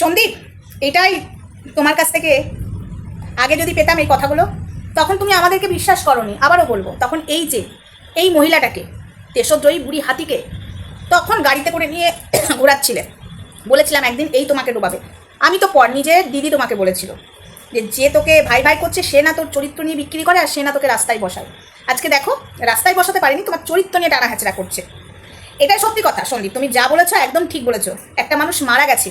সন্দীপ, এটাই তোমার কাছ থেকে। আগে যদি পেতাম এই কথাগুলো, তখন তুমি আমাদেরকে বিশ্বাস করনি, আবারও বলব, তখন এই যে, এই মহিলাটাকে, দেশদ্রোহী বুড়ি হাতিকে, তখন গাড়িতে করে নিয়ে ঘোরাচ্ছিলে। বলেছিলাম, একদিন এই তোমাকে ডোবাবে। আমি তো পর নিজে দিদি তোমাকে বলেছিল যে যে তোকে ভাই ভাই করছে, সে না তোর চরিত্র নিয়ে বিক্রি করে, আর সে না তোকে রাস্তায় বসায়। আজকে দেখো, রাস্তায় বসাতে পারিনি, তোমার চরিত্র নিয়ে টানা হ্যাচড়া করছে। এটাই সত্যি কথা, সন্দীপ, তুমি যা বলেছ একদম ঠিক বলেছ। একটা মানুষ মারা গেছে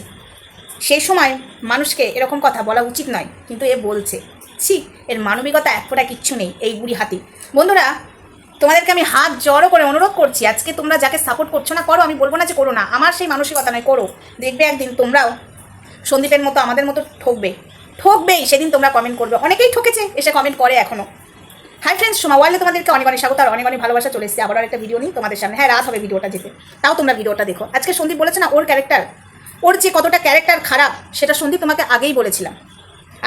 সেই সময় মানুষকে এরকম কথা বলা উচিত নয়, কিন্তু এ বলছে, ছি, এর মানবিকতা এক কিচ্ছু নেই এই বুড়ি হাতি। বন্ধুরা, তোমাদেরকে আমি হাত জড়ো করে অনুরোধ করছি, আজকে তোমরা যাকে সাপোর্ট করছ না, করো, আমি বলব না যে করো না, আমার সেই মানসিকতা নয়, করো। দেখবে একদিন তোমরাও সন্দীপের মতো আমাদের মতো ঠকবে। ঠকবেই, সেদিন তোমরা কমেন্ট করবে। অনেকেই ঠকেছে, এসে কমেন্ট করে এখনও হাই ফ্রেন্ডস সোমা ওয়াইলে তোমাদেরকে অনেক অনেক স্বাগত, আর অনেক অনেক ভালোবাসা চলে এসেছে। আবার একটা ভিডিও নিই তোমাদের সামনে। হ্যাঁ রাত হবে ভিডিওটা যেতে। তাও তোমরা ভিডিওটা দেখো। আজকে সন্দীপ বলেছে না, ওর ক্যারেক্টার ওর যে কতটা ক্যারেক্টার খারাপ, সেটা সন্দীপ তোমাকে আগেই বলেছিলাম।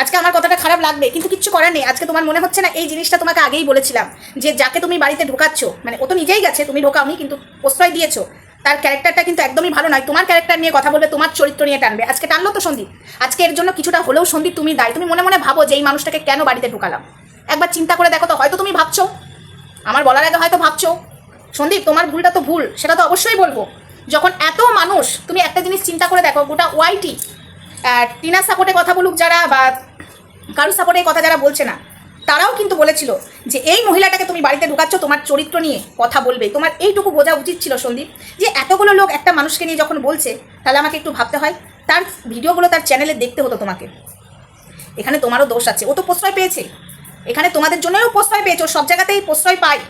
আজকে আমার কথাটা খারাপ লাগবে, কিন্তু কিচ্ছু করার নেই। আজকে তোমার মনে হচ্ছে না, এই জিনিসটা তোমাকে আগেই বলেছিলাম, যে যাকে তুমি বাড়িতে ঢোকাচ্ছ মানে ও তো নিজেই গেছে, তুমি ঢোকাওনি, কিন্তু প্রশ্রয় দিয়েছ। তার ক্যারেক্টারটা কিন্তু একদমই ভালো নয়। তোমার ক্যারেক্টার নিয়ে কথা বলবে, তোমার চরিত্র নিয়ে টানবে। আজকে টানলো তো সন্দীপ। আজকে এর জন্য কিছুটা হলেও সন্দীপ তুমি দায়। তুমি মনে মনে ভাবো যে এই মানুষটাকে কেন বাড়িতে ঢোকালাম? একবার চিন্তা করে দেখো তো, হয়তো তুমি ভাবছ। আমার বলার আগে হয়তো ভাবছ। সন্দীপ, তোমার ভুলটা তো ভুল, সেটা তো অবশ্যই বলব। যখন এত মানুষ, তুমি একটা জিনিস চিন্তা করে দেখো, গোটা ওয়াইটি টিনার সাপোর্টে কথা বলুক যারা বা কারোর সাপোর্টে কথা যারা বলছে না, তারাও কিন্তু বলেছিল যে এই মহিলাটাকে তুমি বাড়িতে ঢুকাচ্ছ তোমার চরিত্র নিয়ে কথা বলবে। তোমার এইটুকু বোঝা উচিত ছিল সন্দীপ, যে এতগুলো লোক একটা মানুষকে নিয়ে যখন বলছে, তাহলে আমাকে একটু ভাবতে হয়, তার ভিডিওগুলো তার চ্যানেলে দেখতে হতো তোমাকে। এখানে তোমারও দোষ আছে, ও তো প্রশ্রয় পেয়েছে। এখানে তোমাদের জন্যও প্রশ্রয় পেয়েছে সব জায়গাতেই প্রশ্রয় পায়।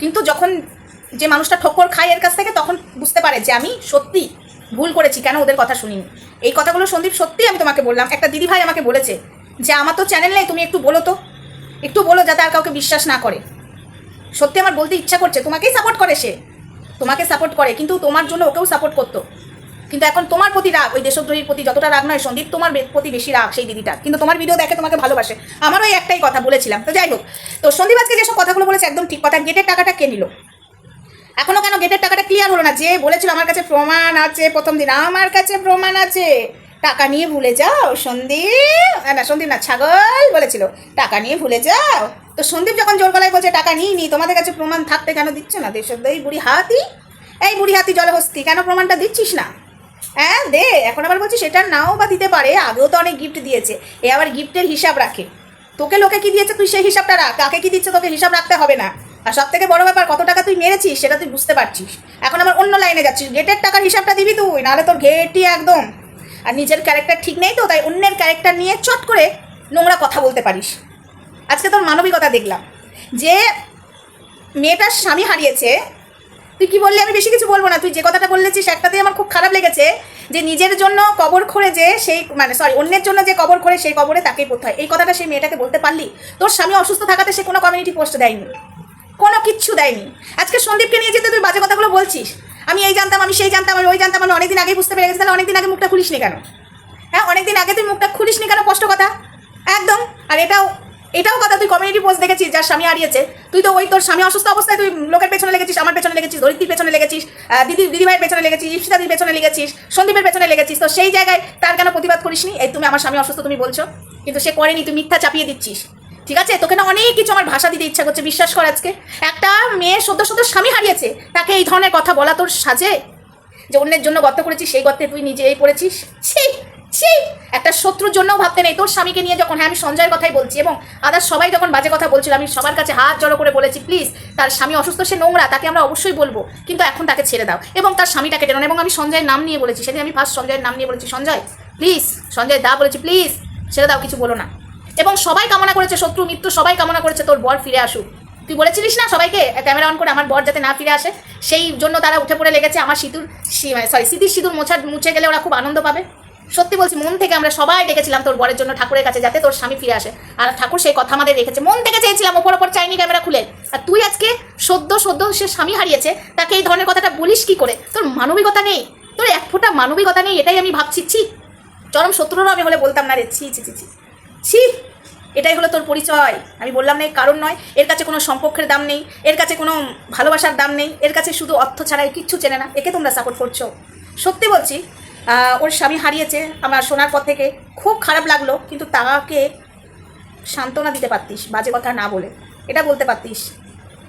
কিন্তু যখন যে মানুষটা ঠক্কর খায় এর কাছ থেকে তখন বুঝতে পারে যে আমি সত্যি ভুল করেছি, কেন ওদের কথা শুনিনি। এই কথাগুলো সন্দীপ সত্যি আমি তোমাকে বললাম। একটা দিদি ভাই আমাকে বলেছে যে, আমার তো চ্যানেল নেই, তুমি একটু বলো তো। একটু বলো যাতে আর কাউকে বিশ্বাস না করে। সত্যি আমার বলতে ইচ্ছা করছে, তোমাকেই সাপোর্ট করে সে। তোমাকে সাপোর্ট করে, কিন্তু তোমার জন্য ওকেও সাপোর্ট করতো। কিন্তু এখন তোমার প্রতি রাগ, ওই দেশদ্রোহীর প্রতি যতটা রাগ নয়, সন্দীপ তোমার প্রতি বেশি রাগ সেই দিদিটা কিন্তু তোমার ভিডিও দেখে তোমাকে ভালোবাসে। আমারও একটাই কথা বলেছিলাম। তো যাই হোক, তো সন্দীপ আজকে যেসব কথাগুলো বলেছে, একদম ঠিক কথা। গেটের টাকাটা কে নিল? এখনও কেন গেটের টাকাটা ক্লিয়ার হলো না? যে বলেছিল আমার কাছে প্রমাণ আছে প্রথম দিন আমার কাছে প্রমাণ আছে। টাকা নিয়ে ভুলে যাও সন্দীপ। আহ, না সন্দীপ না ছাগল বলেছিল। টাকা নিয়ে ভুলে যাও। তো সন্দীপ যখন জোর গলায় বলছে টাকা নিই নি তোমাদের কাছে প্রমাণ থাকতে কেন দিচ্ছে না? দেশদ্রোহী বুড়ি হাতি। এই বুড়ি হাতি জলহস্তি কেন প্রমাণটা দিচ্ছিস না? হ্যাঁ দে এখন আবার বলছি সেটা নাও বা দিতে পারে আগেও তো অনেক গিফট দিয়েছে। এ আবার গিফটের হিসাব রাখে। তোকে লোকে কি দিয়েছে তুই সেই হিসাবটা রাখ। কাকে কি দিচ্ছে তোকে হিসাব রাখতে হবে না। আর সব থেকে বড় ব্যাপার, কত টাকা তুই মেরেছিস সেটা তুই বুঝতে পারছিস। এখন আবার অন্য লাইনে যাচ্ছিস গেটের টাকার হিসাবটা দিবি তুই, নাহলে তোর ঘেটি একদম। আর নিজের ক্যারেক্টার ঠিক নেই তো, তাই অন্যের ক্যারেক্টার নিয়ে চট করে নোংরা কথা বলতে পারিস। আজকে তোর মানবিকতা দেখলাম। যে মেয়েটার স্বামী হারিয়েছে, তুই কি বললি? আমি বেশি কিছু বলব না। তুই যে কথাটা বললেছিস একটাতেই আমার খুব খারাপ লেগেছে যে নিজের জন্য কবর খোঁড়ে যে সেই মানে সরি অন্যের জন্য যে কবর খোঁড়ে সেই কবরে তাকেই পড়তে হয়। এই কথাটা সেই মেয়েটাকে বলতে পারলি? তোর স্বামী অসুস্থ থাকাতে সে কোনো কমিউনিটি পোস্ট দেয়নি। কোনো কিচ্ছু দেয়নি। আজকে সন্দীপকে নিয়ে যেতে তুই বাজে কথাগুলো বলছিস। আমি এই জানতাম, আমি সেই জানতাম আমি ওই জানতাম আমি অনেকদিন আগে বুঝতে পেরে গেছি তাহলে অনেকদিন আগে মুখটা খুলিসনি কেন? হ্যাঁ অনেকদিন আগে তুই মুখটা খুলিসনি কেন? কষ্ট কথা। একদম। আর এটাও এটাও কথা তুই কমিউনিটি পোস্ট দেখেছিস, যার স্বামী হারিয়েছে। তুই তো ওই তোর স্বামী অসুস্থ অবস্থায় তুই লোকের পেছনে লেগেছিস, আমার পেছনে লেগেছিস ধরিত্রীর পেছনে লেগেছিস দিদি, দিদিভাইয়ের পেছনে লেগেছিস, ইপসিতাদির পেছনে লেগেছিস, সন্দীপের পেছনে লেগেছিস। তো সেই জায়গায় তার কেন প্রতিবাদ করিসনি? এই তুমি আমার স্বামী অসুস্থ তুমি বলছো, কিন্তু সে করেনি, তুই মিথ্যা চাপিয়ে দিচ্ছিস। ঠিক আছে? তোকে না অনেক কিছু আমার ভাষা দিতে ইচ্ছা করছে, বিশ্বাস কর আজকে। একটা মেয়ে সদ্য সদ্য স্বামী হারিয়েছে, তাকে এই ধরনের কথা বলা তোর সাজে? যে অন্যের জন্য গর্ত করেছিস, সেই গর্তে তুই নিজেই পড়েছিস? ছি ছি! একটা শত্রুর জন্যও ভাবতে নেই। তোর স্বামীকে নিয়ে যখন হ্যাঁ আমি সঞ্জয়ের কথাই বলছি এবং আদার সবাই যখন বাজে কথা বলছিল, আমি সবার কাছে হাত জড়ো করে বলেছি, প্লিজ, তার স্বামী অসুস্থ, সে নোংরা, তাকে আমরা অবশ্যই বলব। কিন্তু এখন তাকে ছেড়ে দাও। এবং তার স্বামীটাকে টেনো এবং আমি সঞ্জয়ের নাম নিয়ে বলেছি। সেদিন আমি ফার্স্ট সঞ্জয়ের নাম নিয়ে বলেছি, সঞ্জয় প্লিজ সঞ্জয় দা বলেছি প্লিজ ছেড়ে দাও, কিছু বলো না। এবং সবাই কামনা করেছে, শত্রু মৃত্যু সবাই কামনা করেছে, তোর বর ফিরে আসুক। তুই বলেছিলিস না সবাইকে ক্যামেরা অন করে আমার বর যাতে না ফিরে আসে? সেই জন্য তারা উঠে পড়ে লেগেছে, আমার সিঁদুর সরি স্মৃতির সিঁদুর মোছা মুছে গেলে ওরা খুব আনন্দ পাবে। সত্যি বলছি, মন থেকে আমরা সবাই ডেকেছিলাম তোর বরের জন্য ঠাকুরের কাছে যাতে তোর স্বামী ফিরে আসে। আর ঠাকুর সেই কথা আমাদের রেখেছে। মন থেকে চেয়েছিলাম, ওপর ওপর চাইনি ক্যামেরা খুলে। আর তুই আজকে সদ্য সদ্য সে স্বামী হারিয়েছে, তাকে এই ধরনের কথাটা বলিস কি করে? তোর মানবিকতা নেই। তোর এক ফোঁটা মানবিকতা নেই, এটাই আমি ভাবছি চরম শত্রুরও আমি হলে বলতাম না রে ছি ছি ছি। ছি, এটাই হলো তোর পরিচয়। আমি বললাম না কারণ নয়। এর কাছে কোনো সম্পর্কের দাম নেই, এর কাছে কোনো ভালোবাসার দাম নেই, এর কাছে শুধু অর্থ ছাড়াই কিচ্ছু চেনে না। একে তোমরা সাপোর্ট করছ। সত্যি বলছি ওর স্বামী হারিয়েছে আমার শোনার পর থেকে। খুব খারাপ লাগল, কিন্তু তাকে সান্ত্বনা দিতে পারতিস, বাজে কথা না বলে। এটা বলতে পারতিস।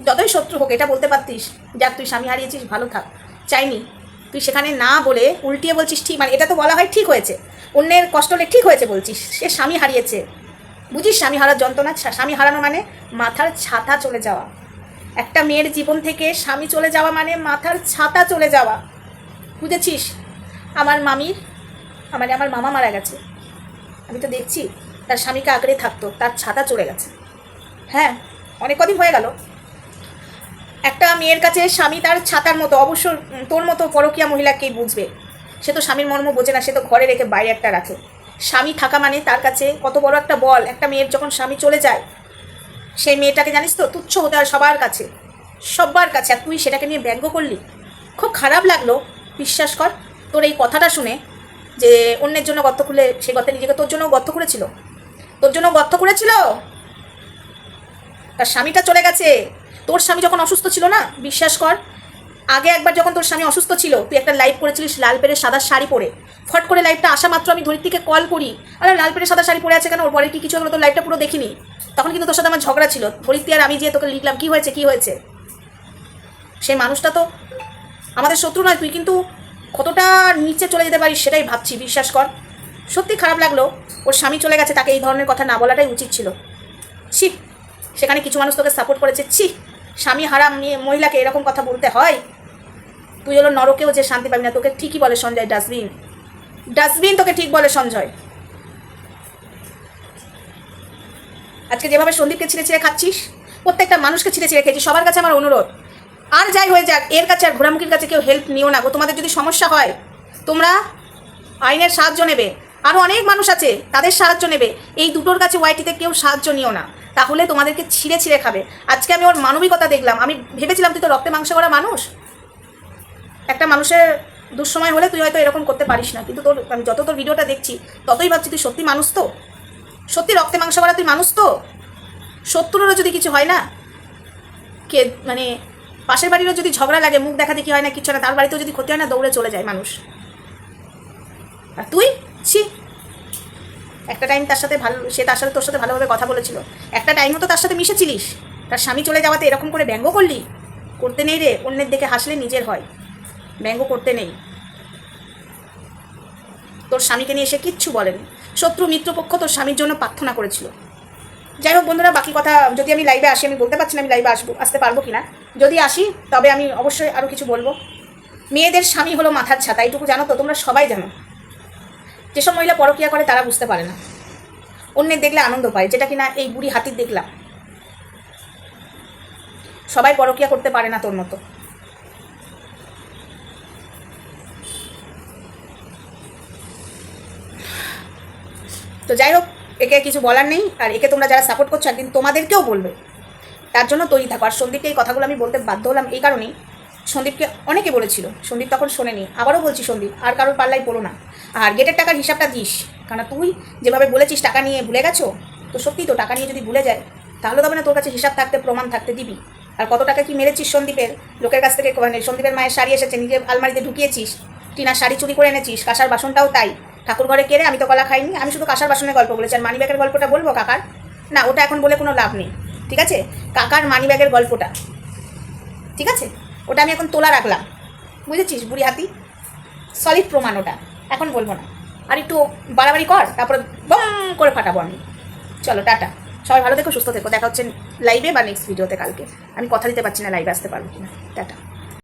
যতই শত্রু হোক, এটা বলতে পারতিস। যাক, তুই স্বামী হারিয়েছিস, ভালো থাক। চাইনি। তুই সেখানে না বলে উল্টিয়ে বলছিস, ঠিক মানে এটা তো বলা হয় ঠিক হয়েছে। অন্যের কষ্ট হলে ঠিক হয়েছে বলছিস। সে স্বামী হারিয়েছে। বুঝিস স্বামী হারার যন্ত্রণা স্বামী হারানো মানে মাথার ছাতা চলে যাওয়া। একটা মেয়ের জীবন থেকে স্বামী চলে যাওয়া মানে মাথার ছাতা চলে যাওয়া। বুঝেছিস? আমার মামির মানে আমার মামা মারা গেছে। আমি তো দেখছি, তার স্বামীকে আঁকড়ে থাকতো, তার ছাতা চলে গেছে। হ্যাঁ অনেক কদিন হয়ে গেল। একটা মেয়ের কাছে স্বামী তার ছাতার মতো, অবশ্য তোর মতো পরকীয়া মহিলাকেই বুঝবে। সে তো স্বামীর মর্ম বোঝে না, সে তো ঘরে রেখে বাইরে একটা রাখে। স্বামী থাকা মানে তার কাছে কত বড় একটা বল, একটা মেয়ের যখন স্বামী চলে যায়, সেই মেয়েটাকে জানিস তো, তুচ্ছ হতে হয় সবার কাছে সবার কাছে। আর তুই সেটাকে নিয়ে ব্যঙ্গ করলি? খুব খারাপ লাগল। বিশ্বাস কর, তোর এই কথাটা শুনে যে অন্যের জন্য গর্ত খুলে সে গর্তে নিজেকে তোর জন্য গর্ত করেছিল। তোর জন্য গর্ত করেছিল? তার স্বামীটা চলে গেছে। তোর স্বামী যখন অসুস্থ ছিল না, বিশ্বাস কর, আগে একবার যখন তোর স্বামী অসুস্থ ছিল, তুই একটা লাইভ করেছিলিস লাল পেরে সাদা শাড়ি পরে। ফট করে লাইভটা আসা মাত্র আমি ধরিত্রীকে কল করি, আরে লাল পেরে সাদা শাড়ি পরে আছে কেন? ওর পরে কি কিছু হলো তোর লাইভটা পুরো দেখিনি। তখন কিন্তু তোর সাথে আমার ঝগড়া ছিল। ধরিত্রী আর আমি যে তোকে লিখলাম, কি হয়েছে কি হয়েছে? সেই মানুষটা তো আমাদের শত্রু নয়, তুই কিন্তু কতটা নিচে চলে যেতে পারিস সেটাই ভাবছি, বিশ্বাস কর। সত্যি খারাপ লাগল, ওর স্বামী চলে গেছে তাকে এই ধরনের কথা না বলাটাই উচিত ছিল। ছি, সেখানে কিছু মানুষ তোকে সাপোর্ট করেছে, ছি স্বামী হারা মহিলাকে এরকম কথা বলতে হয়? তুই হলো নরকেও যে শান্তি পাবি না, তোকে ঠিকই বলে সঞ্জয়, ডাস্টবিন। ডাস্টবিন তোকে ঠিক বলে সঞ্জয়। আজকে যেভাবে সন্দীপকে ছিঁড়ে ছিঁড়ে খাচ্ছিস, প্রত্যেকটা মানুষকে ছিঁড়ে ছিঁড়ে খেয়েছিস, সবার কাছে আমার অনুরোধ। আর যাই হয়ে যাক, এর কাছে আর ঘোরামুখির কাছে কেউ হেল্প নিও না গো, তোমাদের যদি সমস্যা হয়, তোমরা আইনের সাহায্য নেবে। আরও অনেক মানুষ আছে, তাদের সাহায্য নেবে। এই দুটোর কাছে ওয়াইটিতে কেউ সাহায্য নিও না। তাহলে তোমাদেরকে ছিঁড়ে ছিঁড়ে খাবে। আজকে আমি ওর মানবিকতা দেখলাম। আমি ভেবেছিলাম তুই তো রক্তে মাংস করা মানুষ। একটা মানুষের দুঃসময় হলে তুই হয়তো এরকম করতে পারিস না। কিন্তু তোর আমি যত তোর ভিডিওটা দেখছি, ততই ভাবছি তুই সত্যি মানুষ তো। সত্যি রক্তে মাংস করা তুই মানুষ তো? শত্রুরও যদি কিছু হয় না, কে মানে পাশের বাড়িরও যদি ঝগড়া লাগে, মুখ দেখা দেখি হয় না, কিছু না, তার বাড়িতেও যদি ক্ষতি হয় না, দৌড়ে চলে যায় মানুষ। আর তুই? ছি একটা টাইম তার সাথে ভালো সে তার সাথে তোর সাথে ভালোভাবে কথা বলেছিল। একটা টাইমও তো তার সাথে মিশেছিলিস। তার স্বামী চলে যাওয়াতে এরকম করে ব্যঙ্গ করলি? করতে নেই রে, অন্যের দিকে হাসলে নিজের হয়। ব্যঙ্গ করতে নেই। তোর স্বামীকে নিয়ে এসে কিচ্ছু বলেনি। শত্রু মিত্রপক্ষ তোর স্বামীর জন্য প্রার্থনা করেছিল। যাই হোক বন্ধুরা, বাকি কথা যদি আমি লাইভে আসি, আমি বলতে পারছি না আমি লাইভে আসব, আসতে পারব কি না যদি আসি, তবে আমি অবশ্যই আরও কিছু বলব। মেয়েদের স্বামী হলো মাথার ছাতা, এইটুকু জানো তো, তোমরা সবাই জানো। যেসব মহিলা পরকিয়া করে তারা বুঝতে পারে না। অন্যের দেখলে আনন্দ পায়, যেটা কিনা এই বুড়ি হাতির দেখলাম। সবাই পরকিয়া করতে পারে না তোর মতো। তো যাই হোক, একে কিছু বলার নেই, আর একে তোমরা যারা সাপোর্ট করছ, একদিন তোমাদেরকেও বলবে। তার জন্য তৈরি থাকো। আর সন্দীপকে এই কথাগুলো আমি বলতে বাধ্য হলাম এই কারণেই। সন্দীপকে অনেকে বলেছিল, সন্দীপ তখন শোনেনি, আবারও বলছি সন্দীপ, আর কারোর পাল্লাই পড়ো না। আর গেটের টাকার হিসাবটা দিস কারণ তুই যেভাবে বলেছিস টাকা নিয়ে ভুলে গেছো, তো সত্যি তো টাকা নিয়ে যদি ভুলে যায়, তাহলে তবে না তোর কাছে হিসাব থাকতে প্রমাণ থাকতে দিবি। আর কত টাকা কি মেরেছিস সন্দীপের? লোকের কাছ থেকে মানে সন্দীপের মায়ের শাড়ি এসেছে নিজের আলমারিতে ঢুকিয়েছিস, টিনার শাড়ি চুরি করে এনেছিস, কাঁসার বাসনটাও তাই। ঠাকুর ঘরে কেড়ে আমি তো কলা খাইনি, আমি শুধু কাঁসার বাসনের গল্প বলেছি, আর মানি ব্যাগের গল্পটা বলব কাকার? না, ওটা এখন বলে কোনো লাভ নেই, ঠিক আছে? কাকার মানি ব্যাগের গল্পটা, ঠিক আছে? ওটা আমি এখন তোলা রাখলাম। বুঝেছিস বুড়ি হাতি সলিড প্রমাণ ওটা। এখন বলব না। আর একটু বাড়াবাড়ি কর, তারপরে বম করে ফাটাবো আমি। চলো, টাটা। সবাই ভালো থেকো, সুস্থ থেকো। দেখা হচ্ছে লাইভে বা নেক্সট ভিডিওতে কালকে। আমি কথা দিতে পারছি না লাইভে আসতে পারব কিনা। টাটা।